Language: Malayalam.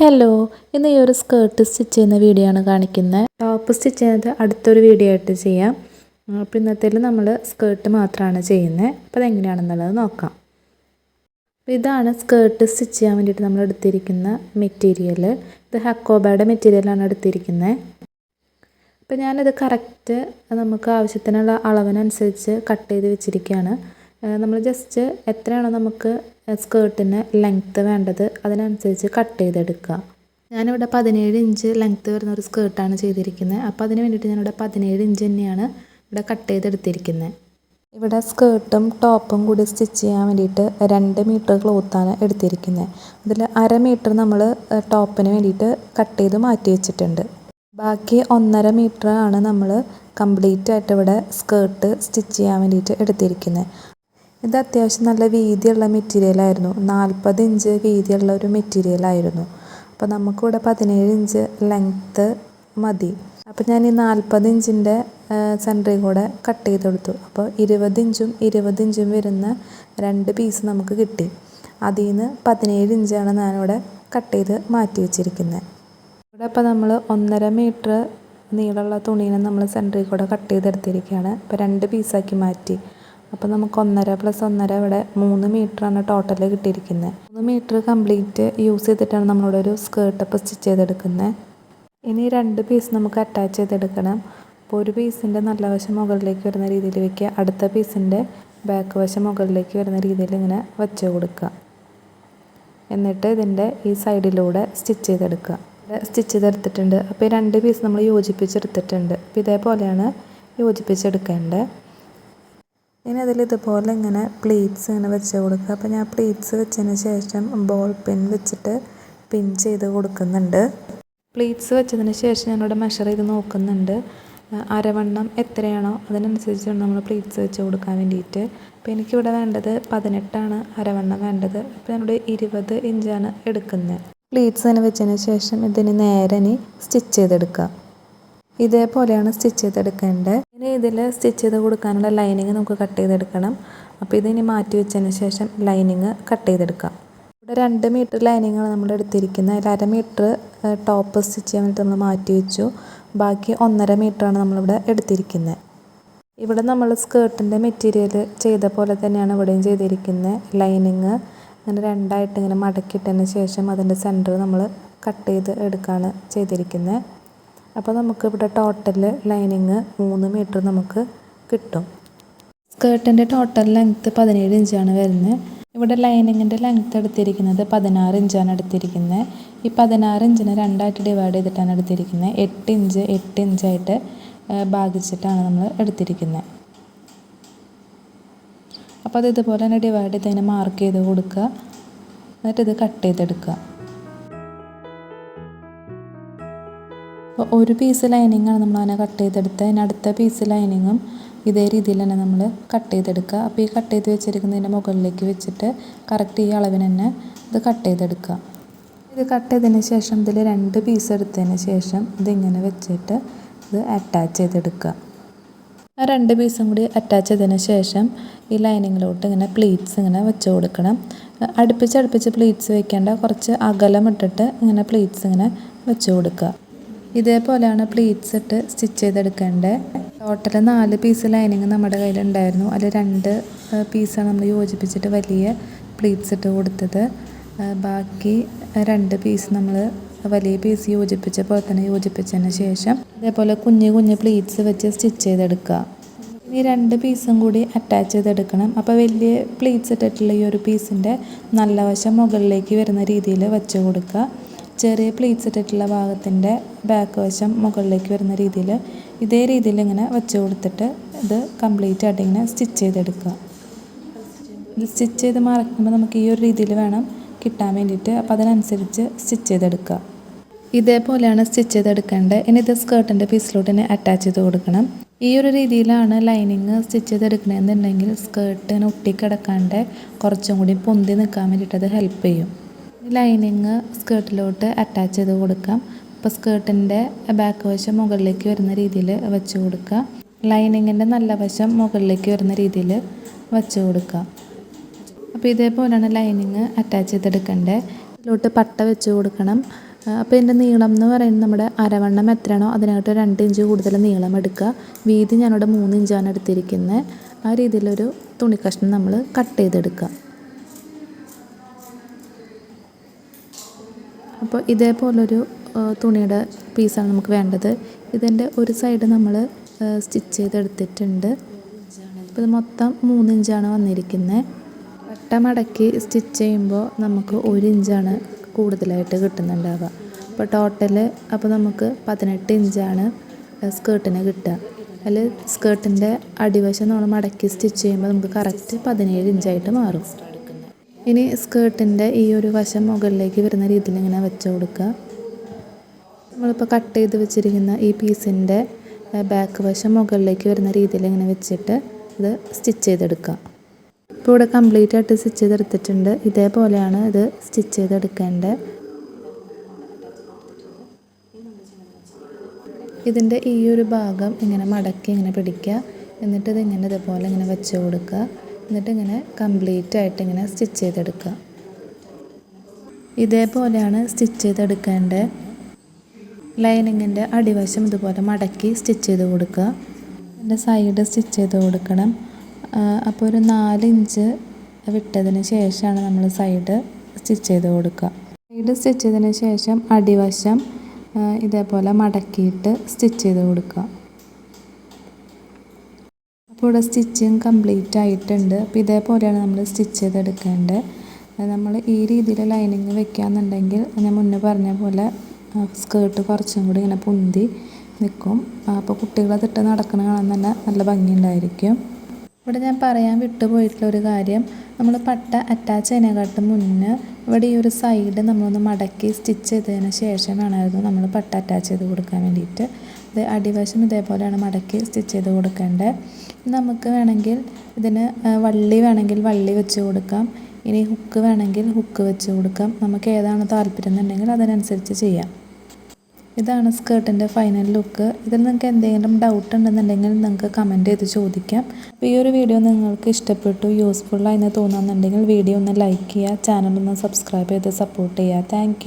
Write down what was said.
ഹലോ ഇന്ന് ഈ ഒരു സ്കേർട്ട് സ്റ്റിച്ച് ചെയ്യുന്ന വീഡിയോ ആണ് കാണിക്കുന്നത്. ടോപ്പ് സ്റ്റിച്ച് ചെയ്യുന്നത് അടുത്തൊരു വീഡിയോ ആയിട്ട് ചെയ്യാം. അപ്പോൾ ഇന്നത്തേൽ നമ്മൾ സ്കേർട്ട് മാത്രമാണ് ചെയ്യുന്നത്. അപ്പോൾ അതെങ്ങനെയാണെന്നുള്ളത് നോക്കാം. അപ്പോൾ ഇതാണ് സ്കേർട്ട് സ്റ്റിച്ച് ചെയ്യാൻ വേണ്ടിയിട്ട് നമ്മൾ എടുത്തിരിക്കുന്ന മെറ്റീരിയൽ ഇത് ഹക്കോബയുടെ മെറ്റീരിയലാണ് എടുത്തിരിക്കുന്നത്. അപ്പോൾ ഞാനിത് കറക്റ്റ് നമുക്ക് ആവശ്യത്തിനുള്ള അളവിനനുസരിച്ച് കട്ട് ചെയ്ത് വെച്ചിരിക്കുകയാണ്. നമ്മൾ ജസ്റ്റ് എത്രയാണോ നമുക്ക് സ്കേർട്ടിന് ലെങ്ത്ത് വേണ്ടത് അതിനനുസരിച്ച് കട്ട് ചെയ്തെടുക്കുക. ഞാനിവിടെ പതിനേഴ് ഇഞ്ച് ലെങ്ത്ത് വരുന്ന ഒരു സ്കേർട്ടാണ് ചെയ്തിരിക്കുന്നത്. അപ്പോൾ അതിന് വേണ്ടിയിട്ട് ഞാനിവിടെ പതിനേഴ് ഇഞ്ച് തന്നെയാണ് ഇവിടെ കട്ട് ചെയ്തെടുത്തിരിക്കുന്നത്. ഇവിടെ സ്കേർട്ടും ടോപ്പും കൂടി സ്റ്റിച്ച് ചെയ്യാൻ വേണ്ടിയിട്ട് രണ്ട് മീറ്റർ ക്ലോത്താണ് എടുത്തിരിക്കുന്നത്. അതിൽ അര മീറ്റർ നമ്മൾ ടോപ്പിന് വേണ്ടിയിട്ട് കട്ട് ചെയ്ത് മാറ്റി വെച്ചിട്ടുണ്ട്. ബാക്കി ഒന്നര മീറ്റർ ആണ് നമ്മൾ കംപ്ലീറ്റ് ആയിട്ട് ഇവിടെ സ്കേർട്ട് സ്റ്റിച്ച് ചെയ്യാൻ വേണ്ടിയിട്ട് എടുത്തിരിക്കുന്നത്. ഇത് അത്യാവശ്യം നല്ല വീതിയുള്ള മെറ്റീരിയലായിരുന്നു നാൽപ്പത് ഇഞ്ച് വീതിയുള്ള ഒരു മെറ്റീരിയലായിരുന്നു അപ്പോൾ നമുക്കിവിടെ പതിനേഴ് ഇഞ്ച് ലെങ്ത്ത് മതി. അപ്പോൾ ഞാൻ ഈ നാൽപ്പത് ഇഞ്ചിന്റെ സെന്ററിൽ കൂടെ കട്ട് ചെയ്ത് കൊടുത്തു. അപ്പോൾ ഇരുപത് ഇഞ്ചും ഇരുപത് ഇഞ്ചും വരുന്ന രണ്ട് പീസ് നമുക്ക് കിട്ടി. അതിൽ നിന്ന് പതിനേഴ് ഇഞ്ചാണ് ഞാനിവിടെ കട്ട് ചെയ്ത് മാറ്റി വെച്ചിരിക്കുന്നത് ഇവിടെ അപ്പോൾ നമ്മൾ ഒന്നര മീറ്റർ നീളമുള്ള തുണീനെ നമ്മൾ സെന്ററിൽ കൂടെ കട്ട് ചെയ്തെടുത്തിരിക്കുകയാണ്. അപ്പോൾ രണ്ട് പീസാക്കി മാറ്റി. അപ്പോൾ നമുക്ക് ഒന്നര പ്ലസ് ഒന്നര ഇവിടെ മൂന്ന് മീറ്ററാണ് ടോട്ടൽ കിട്ടിയിരിക്കുന്നത് മൂന്ന് മീറ്റർ കംപ്ലീറ്റ് യൂസ് ചെയ്തിട്ടാണ് നമ്മളിവിടെ ഒരു സ്കേർട്ട് അപ്പോൾ സ്റ്റിച്ച് ചെയ്തെടുക്കുന്നത് ഇനി രണ്ട് പീസ് നമുക്ക് അറ്റാച്ച് ചെയ്തെടുക്കണം. അപ്പോൾ ഒരു പീസിന്റെ നല്ല വശം മുകളിലേക്ക് വരുന്ന രീതിയിൽ വയ്ക്കുക അടുത്ത പീസിന്റെ ബാക്ക് വശം മുകളിലേക്ക് വരുന്ന രീതിയിൽ ഇങ്ങനെ വെച്ച് കൊടുക്കുക. എന്നിട്ട് ഇതിന്റെ ഈ സൈഡിലൂടെ സ്റ്റിച്ച് ചെയ്തെടുക്കുക. സ്റ്റിച്ച് ചെയ്തെടുത്തിട്ടുണ്ട്. അപ്പോൾ ഈ രണ്ട് പീസ് നമ്മൾ യോജിപ്പിച്ചെടുത്തിട്ടുണ്ട്. അപ്പോൾ ഇതേപോലെയാണ് യോജിപ്പിച്ചെടുക്കേണ്ടത്. ഇനി അതിൽ ഇതുപോലെ ഇങ്ങനെ പ്ലീറ്റ്സ് ഇങ്ങനെ വെച്ച് കൊടുക്കുക. അപ്പോൾ ഞാൻ പ്ലീറ്റ്സ് വെച്ചതിന് ശേഷം ബോൾ പെൻ വെച്ചിട്ട് പിൻ ചെയ്ത് കൊടുക്കുന്നുണ്ട്. പ്ലീറ്റ്സ് വെച്ചതിന് ശേഷം ഞാനിവിടെ മെഷർ ചെയ്ത് നോക്കുന്നുണ്ട്. അരവണ്ണം എത്രയാണോ അതിനനുസരിച്ചാണ് നമ്മൾ പ്ലീറ്റ്സ് വെച്ച് കൊടുക്കാൻ വേണ്ടിയിട്ട്. അപ്പോൾ എനിക്കിവിടെ വേണ്ടത് പതിനെട്ടാണ് അരവണ്ണം വേണ്ടത്. അപ്പോൾ ഞാനിവിടെ ഇരുപത് ഇഞ്ചാണ് എടുക്കുന്നത്. പ്ലീറ്റ്സ് തന്നെ വെച്ചതിന് ശേഷം ഇതിന് നേരെ ഇനി സ്റ്റിച്ച് ചെയ്തെടുക്കുക. ഇതേപോലെയാണ് സ്റ്റിച്ച് ചെയ്തെടുക്കേണ്ടത്. ഇനി ഇതിൽ സ്റ്റിച്ച് ചെയ്ത് കൊടുക്കാനുള്ള ലൈനിങ് നമുക്ക് കട്ട് ചെയ്തെടുക്കണം. അപ്പോൾ ഇതിനി മാറ്റി വെച്ചതിന് ശേഷം ലൈനിങ് കട്ട് ചെയ്തെടുക്കാം. ഇവിടെ രണ്ട് മീറ്റർ ലൈനിങ്ങാണ് നമ്മൾ എടുത്തിരിക്കുന്നത്. അതിൽ അര മീറ്റർ ടോപ്പ് സ്റ്റിച്ച് ചെയ്യാൻ വേണ്ടി നമ്മൾ മാറ്റി വെച്ചു. ബാക്കി ഒന്നര മീറ്ററാണ് നമ്മളിവിടെ എടുത്തിരിക്കുന്നത് ഇവിടെ നമ്മൾ സ്കേർട്ടിന്റെ മെറ്റീരിയൽ ചെയ്ത പോലെ തന്നെയാണ് ഇവിടെയും ചെയ്തിരിക്കുന്നത് ലൈനിങ് അങ്ങനെ രണ്ടായിട്ട് ഇങ്ങനെ മടക്കിയിട്ടതിന് ശേഷം അതിന്റെ സെന്റർ നമ്മൾ കട്ട് ചെയ്ത് എടുക്കുകയാണ് ചെയ്തിരിക്കുന്നത് അപ്പോൾ നമുക്ക് ഇവിടെ ടോട്ടൽ ലൈനിങ് മൂന്ന് മീറ്റർ നമുക്ക് കിട്ടും. സ്കേർട്ടിന്റെ ടോട്ടൽ ലെങ്ത്ത് പതിനേഴ് ഇഞ്ചാണ് വരുന്നത് ഇവിടെ ലൈനിങ്ങിന്റെ ലെങ്ത്ത് എടുത്തിരിക്കുന്നത് പതിനാറ് ഇഞ്ചാണ് എടുത്തിരിക്കുന്നത് ഈ പതിനാറ് ഇഞ്ചിനെ രണ്ടായിട്ട് ഡിവൈഡ് ചെയ്തിട്ടാണ് എടുത്തിരിക്കുന്നത് എട്ട് ഇഞ്ച് എട്ട് ഇഞ്ചായിട്ട് ഭാഗിച്ചിട്ടാണ് നമ്മൾ എടുത്തിരിക്കുന്നത് അപ്പോൾ അത് ഇതുപോലെ തന്നെ ഡിവൈഡ് ചെയ്ത് അതിനെ മാർക്ക് ചെയ്ത് കൊടുക്കുക. എന്നിട്ട് ഇത് കട്ട് ചെയ്തെടുക്കുക. ഒരു പീസ് ലൈനിങ്ങാണ് നമ്മൾ അതിനെ കട്ട് ചെയ്തെടുത്തത്. അതിന് അടുത്ത പീസ് ലൈനിങ്ങും ഇതേ രീതിയിൽ തന്നെ നമ്മൾ കട്ട് ചെയ്തെടുക്കുക. അപ്പോൾ ഈ കട്ട് ചെയ്ത് വെച്ചിരിക്കുന്നതിന്റെ മുകളിലേക്ക് വെച്ചിട്ട് കറക്റ്റ് ഈ അളവിന് തന്നെ ഇത് കട്ട് ചെയ്തെടുക്കുക. ഇത് കട്ട് ചെയ്തതിന് ശേഷം ഇതിൽ രണ്ട് പീസ് എടുത്തതിന് ശേഷം ഇതിങ്ങനെ വെച്ചിട്ട് ഇത് അറ്റാച്ച് ചെയ്തെടുക്കുക. ആ രണ്ട് പീസും കൂടി അറ്റാച്ച് ചെയ്തതിന് ശേഷം ഈ ലൈനിങ്ങിലോട്ട് ഇങ്ങനെ പ്ലീറ്റ്സ് ഇങ്ങനെ വെച്ച് കൊടുക്കണം. അടുപ്പിച്ച് അടുപ്പിച്ച് പ്ലീറ്റ്സ് വെക്കേണ്ട കുറച്ച് അകലം ഇട്ടിട്ട് ഇങ്ങനെ പ്ലീറ്റ്സ് ഇങ്ങനെ വെച്ച് കൊടുക്കുക. ഇതേപോലെയാണ് പ്ലീറ്റ്സ് ഇട്ട് സ്റ്റിച്ച് ചെയ്തെടുക്കേണ്ടത്. ടോട്ടൽ നാല് പീസ് ലൈനിങ് നമ്മുടെ കയ്യിലുണ്ടായിരുന്നു. അതിൽ രണ്ട് പീസാണ് നമ്മൾ യോജിപ്പിച്ചിട്ട് വലിയ പ്ലീറ്റ്സ് ഇട്ട് കൊടുത്തത്. ബാക്കി രണ്ട് പീസ് നമ്മൾ വലിയ പീസ് യോജിപ്പിച്ച പോലെ തന്നെ യോജിപ്പിച്ചതിന് ശേഷം അതേപോലെ കുഞ്ഞു കുഞ്ഞു പ്ലീറ്റ്സ് വെച്ച് സ്റ്റിച്ച് ചെയ്തെടുക്കുക. ഈ രണ്ട് പീസും കൂടി അറ്റാച്ച് ചെയ്തെടുക്കണം. അപ്പോൾ വലിയ പ്ലീറ്റ്സ് ഇട്ടിട്ടുള്ള ഈ ഒരു പീസിന്റെ നല്ല വശം മുകളിലേക്ക് വരുന്ന രീതിയിൽ വെച്ച് കൊടുക്കുക. ചെറിയ പ്ലീറ്റ്സ് ഇട്ടിട്ടുള്ള ഭാഗത്തിന്റെ ബാക്ക് വശം മുകളിലേക്ക് വരുന്ന രീതിയിൽ ഇതേ രീതിയിൽ ഇങ്ങനെ വെച്ച് കൊടുത്തിട്ട് ഇത് കംപ്ലീറ്റ് ആയിട്ട് ഇങ്ങനെ സ്റ്റിച്ച് ചെയ്തെടുക്കുക. ഇത് സ്റ്റിച്ച് ചെയ്ത് മറക്കുമ്പോൾ നമുക്ക് ഈ ഒരു രീതിയിൽ വേണം കിട്ടാൻ വേണ്ടിയിട്ട്. അപ്പോൾ അതിനനുസരിച്ച് സ്റ്റിച്ച് ചെയ്തെടുക്കുക. ഇതേപോലെയാണ് സ്റ്റിച്ച് ചെയ്തെടുക്കേണ്ടത്. ഇനി ഇത് സ്കേർട്ടിന്റെ പീസിലോട്ട് അറ്റാച്ച് ചെയ്ത് കൊടുക്കണം. ഈ ഒരു രീതിയിലാണ് ലൈനിങ് സ്റ്റിച്ച് ചെയ്തെടുക്കണമെന്നുണ്ടെങ്കിൽ സ്കേർട്ടിന് ഒട്ടിക്കിടക്കാണ്ട് കുറച്ചും കൂടി പൊന്തി നിൽക്കാൻ വേണ്ടിയിട്ട് അത് ഹെൽപ്പ് ചെയ്യും. ലൈനിങ് സ്കേർട്ടിലോട്ട് അറ്റാച്ച് ചെയ്ത് കൊടുക്കാം. അപ്പോൾ സ്കേർട്ടിന്റെ ബാക്ക് വശം മുകളിലേക്ക് വരുന്ന രീതിയിൽ വെച്ച് കൊടുക്കുക ലൈനിങ്ങിന്റെ നല്ല വശം മുകളിലേക്ക് വരുന്ന രീതിയിൽ വെച്ച് കൊടുക്കുക അപ്പോൾ ഇതേപോലെയാണ് ലൈനിങ് അറ്റാച്ച് ചെയ്തെടുക്കേണ്ടത് ഇതിലോട്ട് പട്ട വെച്ച് കൊടുക്കണം. അപ്പോൾ ഇതിന്റെ നീളം എന്ന് പറയുന്നത് നമ്മുടെ അരവണ്ണം എത്രയാണോ അതിനായിട്ട് രണ്ട് ഇഞ്ച് കൂടുതൽ നീളം എടുക്കുക. വീതി ഞാനിവിടെ മൂന്ന് ഇഞ്ചാണ് എടുത്തിരിക്കുന്നത്. ആ രീതിയിലൊരു തുണി കഷ്ണം നമ്മൾ കട്ട് ചെയ്തെടുക്കുക. അപ്പോൾ ഇതേപോലൊരു തുണിയുടെ പീസാണ് നമുക്ക് വേണ്ടത്. ഇതിന്റെ ഒരു സൈഡ് നമ്മൾ സ്റ്റിച്ച് ചെയ്തെടുത്തിട്ടുണ്ട്. ഇപ്പോൾ ഇത് മൊത്തം മൂന്ന് ഇഞ്ചാണ് വന്നിരിക്കുന്നത് വട്ട മടക്കി സ്റ്റിച്ച് ചെയ്യുമ്പോൾ നമുക്ക് ഒരു ഇഞ്ചാണ് കൂടുതലായിട്ട് കിട്ടുന്നുണ്ടാവുക. അപ്പോൾ ടോട്ടൽ അപ്പോൾ നമുക്ക് പതിനെട്ട് ഇഞ്ചാണ് സ്കേർട്ടിന് കിട്ടുക. അതിൽ സ്കേർട്ടിന്റെ അടിവശം നമ്മൾ മടക്കി സ്റ്റിച്ച് ചെയ്യുമ്പോൾ നമുക്ക് കറക്റ്റ് പതിനേഴ് ഇഞ്ചായിട്ട് മാറും. ഇനി സ്കേർട്ടിന്റെ ഈ ഒരു വശം മുകളിലേക്ക് വരുന്ന രീതിയിൽ ഇങ്ങനെ വെച്ച് കൊടുക്കുക. നമ്മളിപ്പോൾ കട്ട് ചെയ്ത് വെച്ചിരിക്കുന്ന ഈ പീസിന്റെ ബാക്ക് വശം മുകളിലേക്ക് വരുന്ന രീതിയിൽ ഇങ്ങനെ വെച്ചിട്ട് ഇത് സ്റ്റിച്ച് ചെയ്തെടുക്കുക. ഇപ്പോൾ ഇവിടെ കംപ്ലീറ്റ് ആയിട്ട് സ്റ്റിച്ച് ചെയ്തെടുത്തിട്ടുണ്ട്. ഇതേപോലെയാണ് ഇത് സ്റ്റിച്ച് ചെയ്തെടുക്കേണ്ടത്. ഇതിന്റെ ഈ ഒരു ഭാഗം ഇങ്ങനെ മടക്കി ഇങ്ങനെ പിടിക്കുക. എന്നിട്ട് ഇത് ഇങ്ങനെ ഇതുപോലെ ഇങ്ങനെ വെച്ച് കൊടുക്കുക. എന്നിട്ട് ഇങ്ങനെ കംപ്ലീറ്റ് ആയിട്ട് ഇങ്ങനെ സ്റ്റിച്ച് ചെയ്തെടുക്കുക. ഇതേപോലെയാണ് സ്റ്റിച്ച് ചെയ്തെടുക്കേണ്ടത്. ലൈനിങ്ങിന്റെ അടിവശം ഇതുപോലെ മടക്കി സ്റ്റിച്ച് ചെയ്ത് കൊടുക്കുക. അതിന്റെ സൈഡ് സ്റ്റിച്ച് ചെയ്ത് കൊടുക്കണം. അപ്പോൾ ഒരു നാലിഞ്ച് വിട്ടതിന് ശേഷമാണ് നമ്മൾ സൈഡ് സ്റ്റിച്ച് ചെയ്ത് കൊടുക്കുക. സൈഡ് സ്റ്റിച്ച് ചെയ്തതിന് ശേഷം അടിവശം ഇതേപോലെ മടക്കിയിട്ട് സ്റ്റിച്ച് ചെയ്ത് കൊടുക്കുക. അപ്പോൾ ഇവിടെ സ്റ്റിച്ചിങ് കംപ്ലീറ്റ് ആയിട്ടുണ്ട്. അപ്പോൾ ഇതേപോലെയാണ് നമ്മൾ സ്റ്റിച്ച് ചെയ്തെടുക്കേണ്ടത്. നമ്മൾ ഈ രീതിയിൽ ലൈനിങ് വെക്കുകയെന്നുണ്ടെങ്കിൽ ഞാൻ മുന്നേ പറഞ്ഞ പോലെ സ്കേർട്ട് കുറച്ചും കൂടി ഇങ്ങനെ പൊന്തി നിൽക്കും അപ്പോൾ കുട്ടികളെ തിട്ട് നടക്കുന്ന കാണാൻ തന്നെ നല്ല ഭംഗിയുണ്ടായിരിക്കും. ഇവിടെ ഞാൻ പറയാൻ വിട്ടുപോയിട്ടുള്ള ഒരു കാര്യം നമ്മൾ പട്ട അറ്റാച്ച് ചെയ്യുന്നതിനെക്കാട്ടും മുന്നേ ഇവിടെ ഈ ഒരു സൈഡ് നമ്മളൊന്ന് മടക്കി സ്റ്റിച്ച് ചെയ്തതിന് ശേഷം വേണമായിരുന്നു നമ്മൾ പട്ട അറ്റാച്ച് ചെയ്ത് കൊടുക്കാൻ വേണ്ടിയിട്ട്. ഇത് അടിവശം ഇതേപോലെയാണ് മടക്കി സ്റ്റിച്ച് ചെയ്ത് കൊടുക്കേണ്ടത്. നമുക്ക് വേണമെങ്കിൽ ഇതിന് വള്ളി വേണമെങ്കിൽ വള്ളി വെച്ച് കൊടുക്കാം. ഇനി ഹുക്ക് വേണമെങ്കിൽ ഹുക്ക് വെച്ച് കൊടുക്കാം. നമുക്ക് ഏതാണ് താല്പര്യം എന്നുണ്ടെങ്കിൽ അതിനനുസരിച്ച് ചെയ്യാം. ഇതാണ് സ്കേർട്ടിന്റെ ഫൈനൽ ലുക്ക് ഇതിൽ നിങ്ങൾക്ക് എന്തെങ്കിലും ഡൗട്ട് ഉണ്ടെന്നുണ്ടെങ്കിൽ നിങ്ങൾക്ക് കമന്റ് ചെയ്ത് ചോദിക്കാം. ഈ ഒരു വീഡിയോ നിങ്ങൾക്ക് ഇഷ്ടപ്പെട്ടു യൂസ്ഫുള്ളായി എന്ന് തോന്നുന്നുണ്ടെങ്കിൽ വീഡിയോ ഒന്ന് ലൈക്ക് ചെയ്യുക ചാനൽ ഒന്ന് സബ്സ്ക്രൈബ് ചെയ്ത് സപ്പോർട്ട് ചെയ്യുക. താങ്ക്